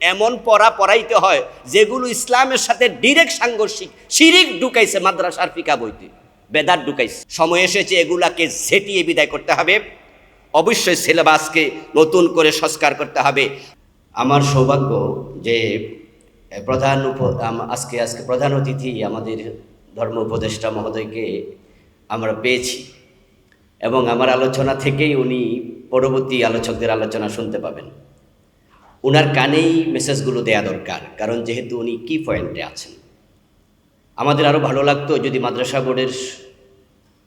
এমন পড়া পড়াইতে হয় যেগুলো ইসলামের সাথে ডিরেক্ট সাংঘর্ষিক। শিরিক ঢুকাইছে, মাদ্রাসার ফিকা বইতে। বেদার ঢুকাইছে। সময় এসেছে, এগুলাকে ঝেটিয়ে বিদায় করতে হবে। অবশ্যই সিলেবাসকে নতুন করে সংস্কার করতে হবে। আমার সৌভাগ্য যে প্রধান উপ আজকে আজকে প্রধান অতিথি আমাদের ধর্ম উপদেষ্টা মহোদয়কে আমরা পেয়েছি। এবং আমার আলোচনা থেকেই উনি পরবর্তী আলোচকদের আলোচনা শুনতে পাবেন। ওনার কানেই মেসেজগুলো দেয়া দরকার, কারণ যেহেতু উনি কি পয়েন্টে আছেন। আমাদের আরও ভালো লাগতো যদি মাদ্রাসা বোর্ডের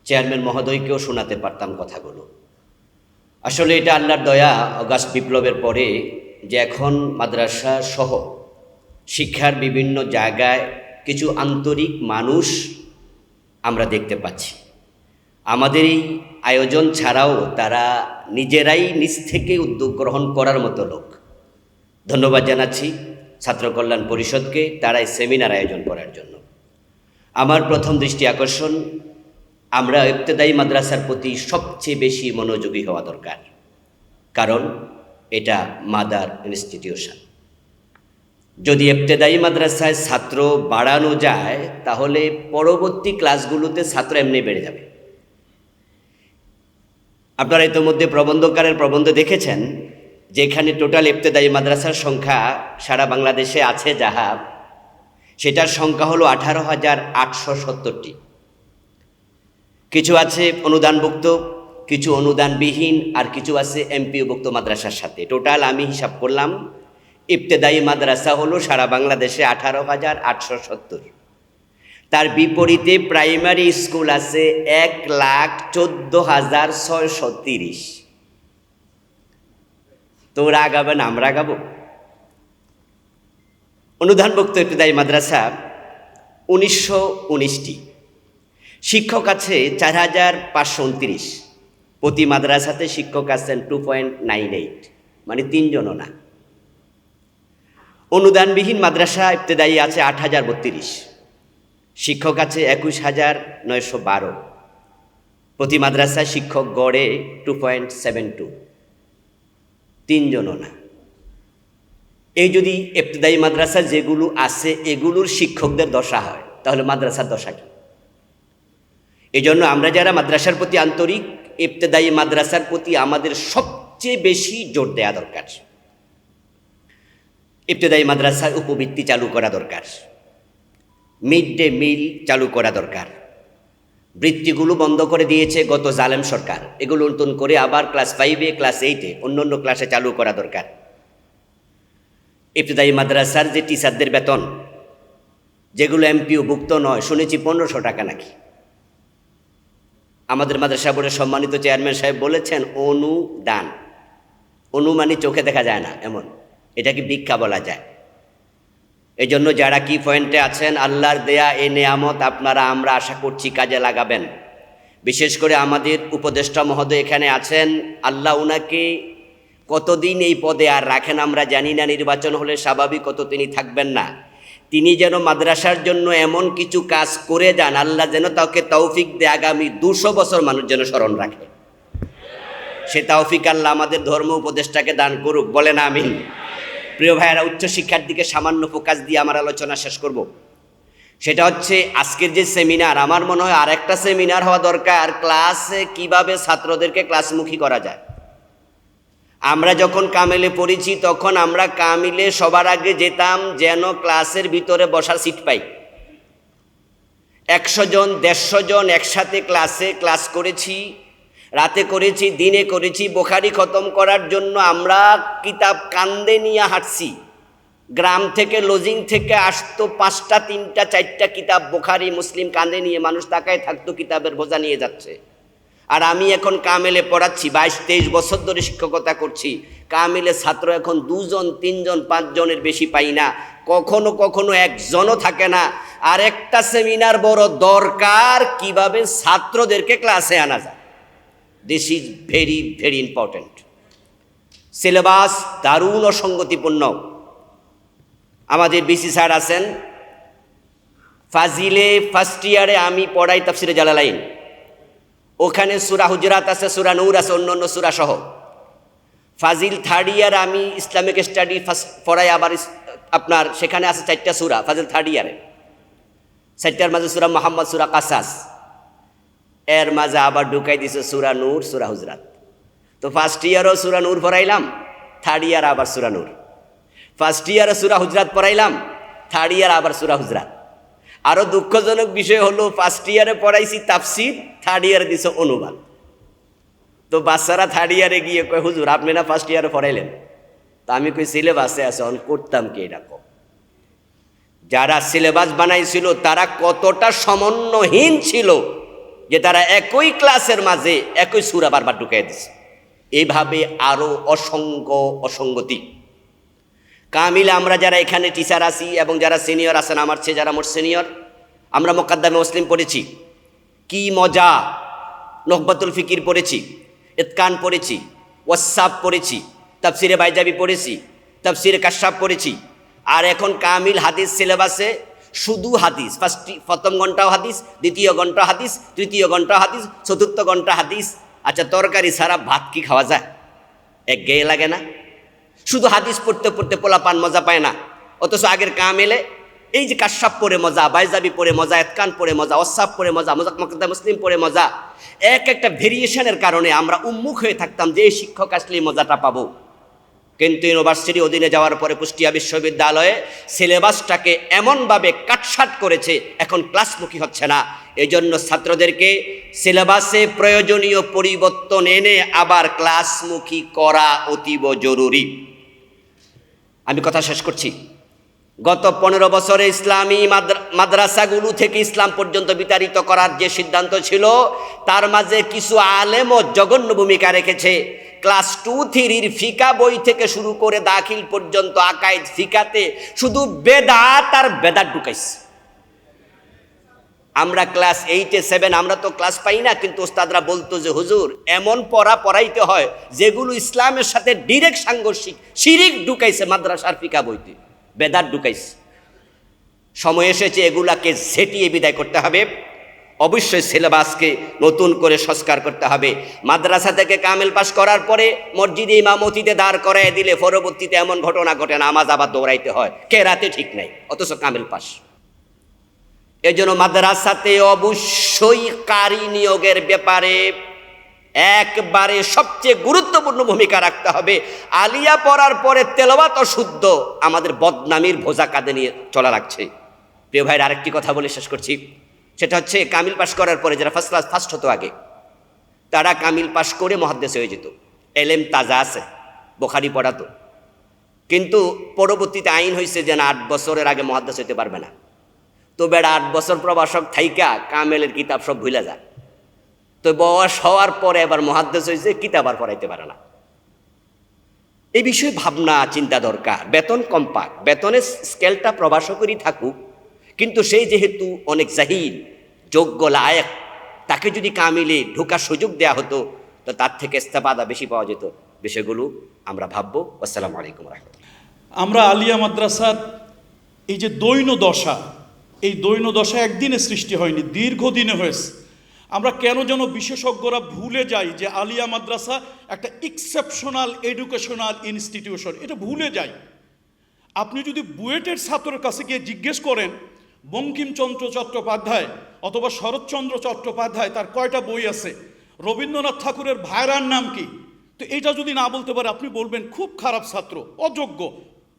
চেয়ারম্যান মহোদয়কেও শোনাতে পারতাম কথাগুলো। আসলে এটা আল্লাহর দয়া, অগাস্ট বিপ্লবের পরে যে এখন মাদ্রাসা সহ শিক্ষার বিভিন্ন জায়গায় কিছু আন্তরিক মানুষ আমরা দেখতে পাচ্ছি। আমাদের এই আয়োজন ছাড়াও তারা নিজেরাই নিজ থেকে উদ্যোগ গ্রহণ করার মতো লোক। ধন্যবাদ জানাচ্ছি ছাত্র কল্যাণ পরিষদকে তারা এই সেমিনার আয়োজন করার জন্য। আমার প্রথম দৃষ্টি আকর্ষণ, আমরা ইবতেদায়ী মাদ্রাসার প্রতি সবচেয়ে বেশি মনোযোগী হওয়া দরকার। কারণ এটা মাদার ইনস্টিটিউশন। যদি ইবতেদায়ী মাদ্রাসায় ছাত্র বাড়ানো যায়, তাহলে পরবর্তী ক্লাসগুলোতে ছাত্র এমনি বেড়ে যাবে। আপনারা ইতিমধ্যে প্রবন্ধকারের প্রবন্ধ দেখেছেন যেখানে টোটাল ইবতেদায়ী মাদ্রাসার সংখ্যা সারা বাংলাদেশে আছে যাহা, সেটার সংখ্যা হলো আঠারো হাজার আটশো সত্তরটি। কিছু আছে অনুদানভুক্ত, কিছু অনুদানবিহীন, আর কিছু আছে এমপিওভুক্ত মাদ্রাসার সাথে। টোটাল আমি হিসাব করলাম, ইবতেদায়ী মাদ্রাসা হলো সারা বাংলাদেশে আঠারো হাজার আটশো সত্তর। তার বিপরীতে প্রাইমারি স্কুল আছে এক লাখ চোদ্দ হাজার ছয়শো তিরিশ। তোরা আগাবেন আমরা আগাবো অনুদানভুক্ত ইবতেদায়ী মাদ্রাসা উনিশশো উনিশটি। শিক্ষক আছে চার হাজার পাঁচশো উনত্রিশ। প্রতি মাদ্রাসাতে শিক্ষক আছেন টু পয়েন্ট নাইন এইট মানে তিনজনও না। অনুদানবিহীন মাদ্রাসা ইবতেদায়ী আছে আট হাজার বত্রিশ। শিক্ষক আছে একুশ হাজার নয়শো বারো। প্রতি মাদ্রাসায় শিক্ষক গড়ে টু পয়েন্ট সেভেন টু তিনজনও না। এই যদি ইবতেদায়ী মাদ্রাসা যেগুলো আছে, এগুলোর শিক্ষকদের দশা হয়, তাহলে মাদ্রাসার দশা কি? এই জন্য আমরা যারা মাদ্রাসার প্রতি আন্তরিক, ইবতেদায়ী মাদ্রাসার প্রতি আমাদের সবচেয়ে বেশি জোর দেওয়া দরকার। ইবতেদায়ী মাদ্রাসায় উপবৃত্তি চালু করা দরকার। মিড ডে মিল চালু করা দরকার। বৃত্তিগুলো বন্ধ করে দিয়েছে গত জালেম সরকার। এগুলো নতুন করে আবার ক্লাস ফাইভে ক্লাস এইটে অন্য অন্য ক্লাসে চালু করা দরকার। ইবতদায়ী মাদ্রাসার যে টিচারদের বেতন, যেগুলো এমপিও ভুক্ত নয়, শুনেছি পনেরোশো টাকা নাকি। আমাদের মাদ্রাসা বোর্ডের সম্মানিত চেয়ারম্যান সাহেব বলেছেন, অনুদান। অনুমানি চোখে দেখা যায় না, এমন। এটাকে ভিক্ষা বলা যায়? এই জন্য যারা কি পয়েন্টে আছেন, আল্লাহর দেয়া এ নেয়ামত আপনারা আমরা আশা করছি কাজে লাগাবেন। বিশেষ করে আমাদের উপদেষ্টা মহোদয় এখানে আছেন। আল্লাহ উনাকে কতদিন এই পদে আর রাখেন আমরা জানি না, নির্বাচন হলে স্বাভাবিক কত তিনি থাকবেন না। তিনি যেন মাদ্রাসার জন্য এমন কিছু কাজ করে যান, আল্লাহ যেন তাকে তৌফিক দেয় আগামী দুশো বছর মানুষ যেন স্মরণ রাখে। সে তৌফিক আল্লাহ আমাদের ধর্ম উপদেষ্টাকে দান করুক, বলেন আমিন। প্রিয় ভাইয়েরা উচ্চশিক্ষার দিকে সামান্য ফোকাস দিয়ে আমার আলোচনা শেষ করব। সেটা হচ্ছে, আজকের যে সেমিনার আমার মনে হয় আরেকটা সেমিনার হওয়া দরকার ক্লাসে কীভাবে ছাত্রদেরকে ক্লাসমুখী করা যায়। আমরা যখন কামেলে পড়েছি, তখন আমরা কামিলে সবার আগে যেতাম যেন ক্লাসের ভিতরে বসার সিট পাই। একশো জন, দেড়শো জন একসাথে ক্লাসে ক্লাস করেছি রাতে করেছি, দিনে করেছি, বোখারি খতম করার জন্য আমরা কিতাব কান্দে নিয়ে হাঁটছি। গ্রাম থেকে, লজিং থেকে আসতো পাঁচটা, তিনটা, চারটা কিতাব বোখারি, মুসলিম কান্দে নিয়ে মানুষ তাকায় থাকতো, কিতাবের বোঝা নিয়ে যাচ্ছে। আর আমি এখন কামেলে পড়াচ্ছি, বাইশ, তেইশ বছর ধরে শিক্ষকতা করছি। কামেলে ছাত্র এখন দুজন, তিনজন, পাঁচজনের বেশি পাই না। কখনো কখনো একজনও থাকে না। আর একটা সেমিনার বড় দরকার, কীভাবে ছাত্রদেরকে ক্লাসে আনা যায়। This is very very important syllabus দারুণ অসঙ্গতিপূর্ণ। আমাদের বিসি স্যার আছেন। ফাজিলে ফার্স্ট ইয়ারে আমি পড়াই তাফসিরে জালালাইন। ওখানে সুরা হুজরাত আছে, সুরা নূর আছে অন্য অন্য সুরা সহ ফাজিল থার্ড ইয়ার আমি ইসলামিক স্টাডি ফার্স্ট পড়াই আবার আপনার সেখানে আছে চারটা সুরা, ফাজিল থার্ড ইয়ারে চারটার মাঝে সুরা মোহাম্মদ, সুরা কাসাস। এর মাঝে আবার ঢুকাই দিছে সুরা নূর, সুরা হুজরাত। তো ফার্স্ট ইয়ারও সুরা নূর পড়াইলাম থার্ড ইয়ার আবার সুরা নূর। ফার্স্ট ইয়ারে সুরা হুজরাত পড়াইলাম থার্ড ইয়ার আবার সুরা হুজরাত। আরও দুঃখজনক বিষয় হলো ফার্স্ট ইয়ারে পড়াইছি তাফসির থার্ড ইয়ারে দিছে অনুবাদ। তো বাচ্চারা থার্ড ইয়ারে গিয়ে কয়, হুজুর, আপনি না ফার্স্ট ইয়ারে পড়াইলেন? তা আমি কই, সিলেবাসে আছে, অন করতাম কি এরকম যারা সিলেবাস বানাইছিল, তারা কতটা সমন্বয়হীন ছিল যে তারা একই ক্লাসের মাঝে একই সুরা বারবার ঢুকিয়ে দিছে। এইভাবে আরও অসংখ্য অসঙ্গতি। কামিল, আমরা যারা এখানে টিচার আছি এবং যারা সিনিয়র আছেন, আমার চেয়ে যারা মোট সিনিয়র আমরা মোকাদ্দামে মুসলিম পড়েছি। কি মজা! নহবাতুল ফিকির পড়েছি, ইতকান পড়েছি ওয়াসাব পড়েছি, তাফসিরে বাইজাবি পড়েছি, তাফসিরে কাশাব পড়েছি। আর এখন কামিল হাদিস সিলেবাসে শুধু হাদিস। ফার্স্ট, প্রথম ঘন্টাও হাদিস, দ্বিতীয় ঘণ্টা হাদিস, তৃতীয় ঘণ্টা হাদিস, চতুর্থ ঘণ্টা হাদিস। আচ্ছা তরকারি ছাড়া ভাত কি খাওয়া যায়? এক গেয়ে লাগে না। শুধু হাদিস পড়তে পড়তে পোলা পান মজা পায় না। অথচ আগের কাম এলে এই যে কাশাব পরে মজা, বাইজাবি পরে মজা, এতকান পরে মজা অসাব পরে মজা মজাক মকদ্দা মুসলিম পরে মজা, এক একটা ভেরিয়েশনের কারণে আমরা উন্মুখ হয়ে থাকতাম যে এই শিক্ষক আসলে মজাটা পাবো। কিন্তু ইউনিভার্সিটি অধীনে যাওয়ার পরে কুষ্টিয়া বিশ্ববিদ্যালয়ে সিলেবাসটাকে এমনভাবে কাটসাট করেছে, এখন ক্লাসমুখী হচ্ছে না। এই জন্য ছাত্রদেরকে সিলেবাসে প্রয়োজনীয় পরিবর্তন এনে আবার ক্লাসমুখী করা অতীব জরুরি। আমি কথা শেষ করছি। গত পনেরো বছরে ইসলামী মাদ্রা- মাদ্রাসাগুলো থেকে ইসলাম পর্যন্ত বিতাড়িত করার যে সিদ্ধান্ত ছিল, তার মাঝে কিছু আলেমও জঘন্য ভূমিকা রেখেছে। ক্লাস টু থ্রির ফিকা বই থেকে শুরু করে দাখিল পর্যন্ত আকাইদ ফিকাতে শুধু বেদাত আর বেদাত ঢুকাইছে। আমরা ক্লাস এইটে সেভেন আমরা তো ক্লাস পাই না, কিন্তু ওস্তাদরা বলতো যে, হুজুর, এমন পড়া পড়াইতে হয় যেগুলো ইসলামের সাথে ডিরেক্ট সাংঘর্ষিক, শিরিক ঢুকাইছে মাদ্রাসার ফিকা বইতে, বেদাত ঢুকাইছে। সময় এসেছে এগুলাকে ঝেটিয়ে বিদায় করতে হবে। অবশ্যই সিলেবাসকে নতুন করে সংস্কার করতে হবে। মাদ্রাসা থেকে কামেল পাস করার পরে মসজিদে ইমামতিতে দাঁড় করায় দিলে পরবর্তীতে এমন ঘটনা ঘটে না আমাজ আবার দৌড়াইতে হয়। কে রাতে ঠিক নাই, অথচ কামেল পাস এজন্য মাদ্রাসাতে অবশ্যই কারি নিয়োগের ব্যাপারে একবারে সবচেয়ে গুরুত্বপূর্ণ ভূমিকা রাখতে হবে। আলিয়া পড়ার পরে তেলবাত অশুদ্ধ আমাদের বদনামির ভোজা কাঁধে নিয়ে চলা লাগছে। প্রিয় ভাইয়ের আরেকটি কথা বলে শেষ করছি। সেটা হচ্ছে কামিল পাশ করার পরে যারা ফার্স্ট ক্লাস ফার্স্ট হতো আগে, তারা কামিল পাশ করে মহাদ্দেশ হয়ে যেত। এলেম তাজা আছে, বোখারি পড়াতো। কিন্তু পরবর্তীতে আইন হয়েছে যে না, আট বছরের আগে মহাদ্দেশ হইতে পারবে না। তো বেড়া আট বছর প্রবাসক থাইকা কামেলের কিতাব সব ভুলে যায়। তো বয়স হওয়ার পরে এবার মহাদ্দেশ হয়েছে কিতাব আর পড়াইতে পারে না। এই বিষয়ে ভাবনা, চিন্তা দরকার। বেতন কম পাক। বেতনের স্কেলটা প্রবাসকরই থাকুক কিন্তু সেই যেহেতু অনেক জাহিল, যোগ্য লায়ক, তাকে যদি কামিলে ঢোকার সুযোগ দেয়া হতো, তো তার থেকে ইস্তেফাদা বেশি পাওয়া যেত। বিষয়গুলো আমরা ভাববো। আসসালামু আলাইকুম রহমতুল্লাহ। আমরা আলিয়া মাদ্রাসার এই যে দৈন দশা এই দৈন দশা একদিনে সৃষ্টি হয়নি, দীর্ঘদিনে হয়েছে। আমরা কেন যেন বিশেষজ্ঞরা ভুলে যাই যে আলিয়া মাদ্রাসা একটা এক্সেপশনাল এডুকেশনাল ইনস্টিটিউশন এটা ভুলে যাই। আপনি যদি বুয়েটের ছাত্রের কাছে গিয়ে জিজ্ঞেস করেন বঙ্কিমচন্দ্র চট্টোপাধ্যায় অথবা শরৎচন্দ্র চট্টোপাধ্যায়, তার কয়টা বই আছে? রবীন্দ্রনাথ ঠাকুরের ভাইরার নাম কি? তো এটা যদি না বলতে পারে, আপনি বলবেন খুব খারাপ ছাত্র, অযোগ্য।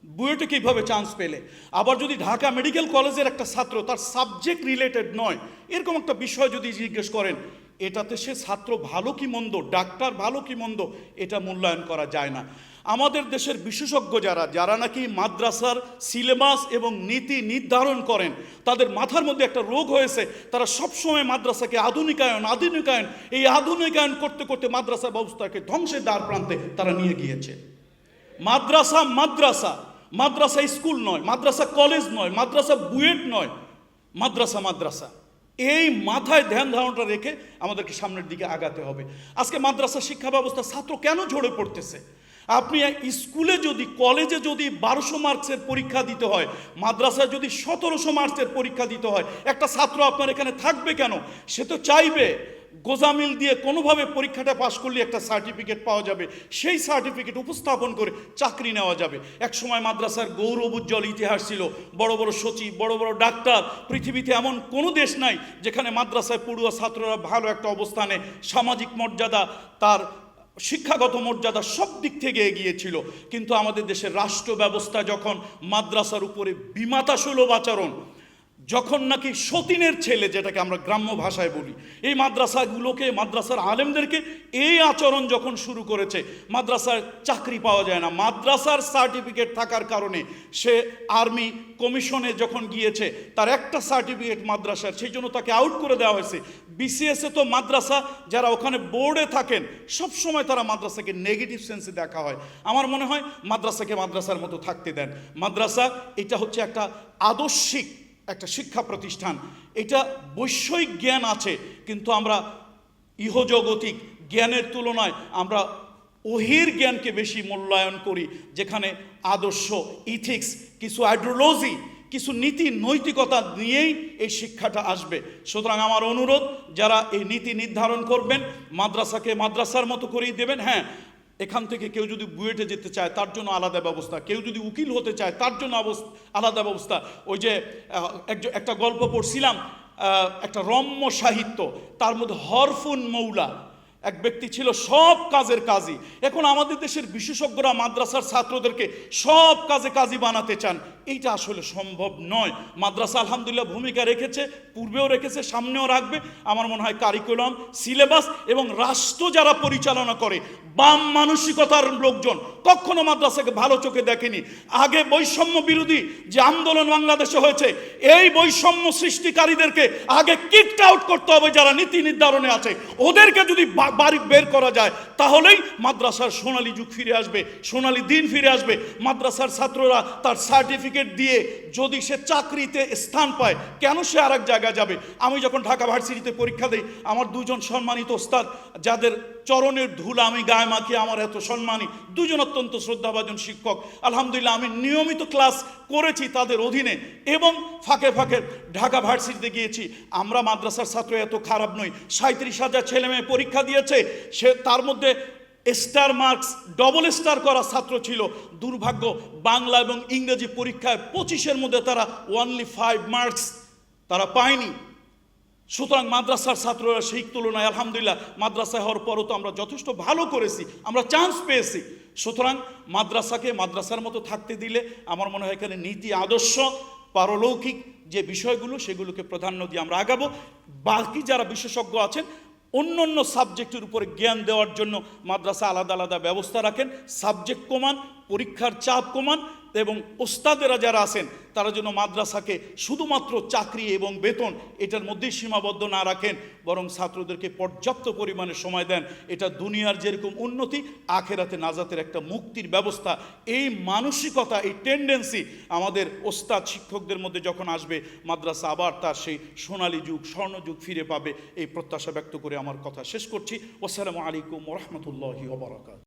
বুয়েটে কীভাবে চান্স পেলে? আবার যদি ঢাকা মেডিকেল কলেজের একটা ছাত্র, তার সাবজেক্ট রিলেটেড নয়, এরকম একটা বিষয় যদি জিজ্ঞেস করেন, এটাতে সে ছাত্র ভালো কি মন্দ, ডাক্তার ভালো কি মন্দ, এটা মূল্যায়ন করা যায় না। আমাদের দেশের বিশেষজ্ঞ যারা যারা নাকি মাদ্রাসার সিলেবাস এবং নীতি নির্ধারণ করেন, তাদের মাথার মধ্যে একটা রোগ হয়েছে, তারা সবসময় মাদ্রাসাকে আধুনিকায়ন আধুনিকায়ন, এই আধুনিকায়ন করতে করতে মাদ্রাসা ব্যবস্থাকে ধ্বংসের দ্বার প্রান্তে তারা নিয়ে গিয়েছে। মাদ্রাসা মাদ্রাসা মাদ্রাসা স্কুল নয়, মাদ্রাসা কলেজ নয়, মাদ্রাসা বুয়েট নয়, মাদ্রাসা মাদ্রাসা। এই মাথায় ধ্যান ধারণাটা রেখে আমাদেরকে সামনের দিকে আগাতে হবে। আজকে মাদ্রাসা শিক্ষা ব্যবস্থা ছাত্র কেন ঝরে পড়তেছে? আপনি স্কুলে যদি, কলেজে যদি বারোশো মার্কসের পরীক্ষা দিতে হয়, মাদ্রাসায় যদি সতেরোশো মার্কসের পরীক্ষা দিতে হয়, একটা ছাত্র আপনার এখানে থাকবে কেন? সে তো চাইবে, গোজামিল দিয়ে কোনোভাবে পরীক্ষাটা পাশ করলে একটা সার্টিফিকেট পাওয়া যাবে, সেই সার্টিফিকেট উপস্থাপন করে চাকরি নেওয়া যাবে। এক সময় মাদ্রাসার গৌরব উজ্জ্বল ইতিহাস ছিল, বড় বড় সচিব, বড় বড় ডাক্তার, পৃথিবীতে এমন কোনো দেশ নাই যেখানে মাদ্রাসায় পড়ুয়া ছাত্ররা ভালো একটা অবস্থানে, সামাজিক মর্যাদা, তার শিক্ষাগত মর্যাদা সব দিক থেকে এগিয়েছিল কিন্তু আমাদের দেশের রাষ্ট্র ব্যবস্থা যখন মাদ্রাসার উপরে বিমাতা সুলভ আচরণ যখন নাকি সতীনের ছেলে, যেটাকে আমরা গ্রাম্য ভাষায় বলি, এই মাদ্রাসাগুলোকে, মাদ্রাসার আলেমদেরকে এই আচরণ যখন শুরু করেছে মাদ্রাসার চাকরি পাওয়া যায় না। মাদ্রাসার সার্টিফিকেট থাকার কারণে সে আর্মি কমিশনে যখন গিয়েছে, তার একটা সার্টিফিকেট মাদ্রাসার, সেই জন্য তাকে আউট করে দেওয়া হয়েছে। বিসিএসে তো মাদ্রাসা, যারা ওখানে বোর্ডে থাকেন সব সময় তারা মাদ্রাসাকে নেগেটিভ সেন্সে দেখা হয়। আমার মনে হয় মাদ্রাসাকে মাদ্রাসার মতো থাকতে দেন। মাদ্রাসা, এটা হচ্ছে একটা আদর্শিক একটা শিক্ষা প্রতিষ্ঠান। এটা বৈষয়িক জ্ঞান আছে, কিন্তু আমরা ইহজগতিক জ্ঞানের তুলনায় আমরা ওহির জ্ঞানকে বেশি মূল্যায়ন করি, যেখানে আদর্শ ইথিক্স কিছু আইডিওলজি কিছু নীতি নৈতিকতা নিয়েই এই শিক্ষাটা আসবে। সুতরাং আমার অনুরোধ, যারা এই নীতি নির্ধারণ করবেন, মাদ্রাসাকে মাদ্রাসার মতো করেই দেবেন হ্যাঁ এখান থেকে কেউ যদি বুয়েটে যেতে চায়, তার জন্য আলাদা ব্যবস্থা। কেউ যদি উকিল হতে চায়, তার জন্য আলাদা ব্যবস্থা। ওই যে একটা গল্প পড়ছিলাম একটা রম্য সাহিত্য। তার মধ্যে হরফুন মৌলা। এক ব্যক্তি ছিল সব কাজের কাজী এখন আমাদের দেশের বিশেষজ্ঞরা, মাদ্রাসার ছাত্রদেরকে সব কাজে কাজী বানাতে চান। এইটা আসলে সম্ভব নয়। মাদ্রাসা আলহামদুলিল্লাহ ভূমিকা রেখেছে, পূর্বেও রেখেছে, সামনেও রাখবে। আমার মনে হয় কারিকুলাম, সিলেবাস এবং রাষ্ট্র যারা পরিচালনা করে, বাম মানসিকতার লোকজন কখনো মাদ্রাসাকে ভালো চোখে দেখেনি। আগে বৈষম্য বিরোধী যে আন্দোলন বাংলাদেশে হয়েছে, এই বৈষম্য সৃষ্টিকারীদেরকে আগে কিকড আউট করতে হবে যারা নীতি নির্ধারণে আছে। ওদেরকে যদি বাড়ি বের করা যায়, তাহলেই মাদ্রাসার সোনালী যুগ ফিরে আসবে, সোনালী দিন ফিরে আসবে। মাদ্রাসার ছাত্ররা তার সার্টিফিকেট দিয়ে যদি সে চাকরিতে স্থান পায়, কেন সে আর এক জায়গায় যাবে? আমি যখন ঢাকা ভার্সিটিতে পরীক্ষা দিই, আমার দুজন সম্মানিত ওস্তাদ, যাদের চরণের ধুল আমি গায়ে মাখি আমার এত সম্মানী দুজন অত্যন্ত শ্রদ্ধাভাজন শিক্ষক। আলহামদুলিল্লাহ, আমি নিয়মিত ক্লাস করেছি তাদের অধীনে এবং ফাঁকে ফাঁকে ঢাকা ভার্সিটিতে গিয়েছি। আমরা মাদ্রাসার ছাত্র এত খারাপ নই। সাঁত্রিশ হাজার ছেলে মেয়ে পরীক্ষা দিয়েছে। সে তার মধ্যে স্টার মার্কস, ডবল স্টার করা ছাত্র ছিল। দুর্ভাগ্য, বাংলা এবং ইংরেজি পরীক্ষায় পঁচিশের মধ্যে তারা ওনলি ফাইভ মার্কস তারা পায়নি। সুতরাং মাদ্রাসার ছাত্ররা সেই তুলনায়, আলহামদুলিল্লাহ, মাদ্রাসায় হওয়ার পরও তো আমরা যথেষ্ট ভালো করেছি। আমরা চান্স পেয়েছি। সুতরাং মাদ্রাসাকে মাদ্রাসার মতো থাকতে দিলে আমার মনে হয় এখানে নীতি আদর্শ, পারলৌকিক যে বিষয়গুলো সেগুলোকে প্রাধান্য দিয়ে আমরা আগাবো। বাকি যারা বিশেষজ্ঞ আছেন অন্য অন্য সাবজেক্টের উপরে জ্ঞান দেওয়ার জন্য মাদ্রাসা আলাদা আলাদা ব্যবস্থা রাখেন। সাবজেক্ট কমান, পরীক্ষার চাপ কমান এবং ওস্তাদেরা যারা আছেন, তারা যেন মাদ্রাসাকে শুধুমাত্র চাকরি এবং বেতন এটার মধ্যেই সীমাবদ্ধ না রাখেন, বরং ছাত্রদেরকে পর্যাপ্ত পরিমাণে সময় দেন। এটা দুনিয়ার যেরকম উন্নতি, আখেরাতে নাজাতের একটা মুক্তির ব্যবস্থা। এই মানসিকতা, এই টেন্ডেন্সি আমাদের ওস্তাদ শিক্ষকদের মধ্যে যখন আসবে, মাদ্রাসা আবার তার সেই সোনালী যুগ স্বর্ণযুগ ফিরে পাবে। এই প্রত্যাশা ব্যক্ত করে আমার কথা শেষ করছি। আসসালামু আলাইকুম রহমতুল্লাহি ওবরাকাত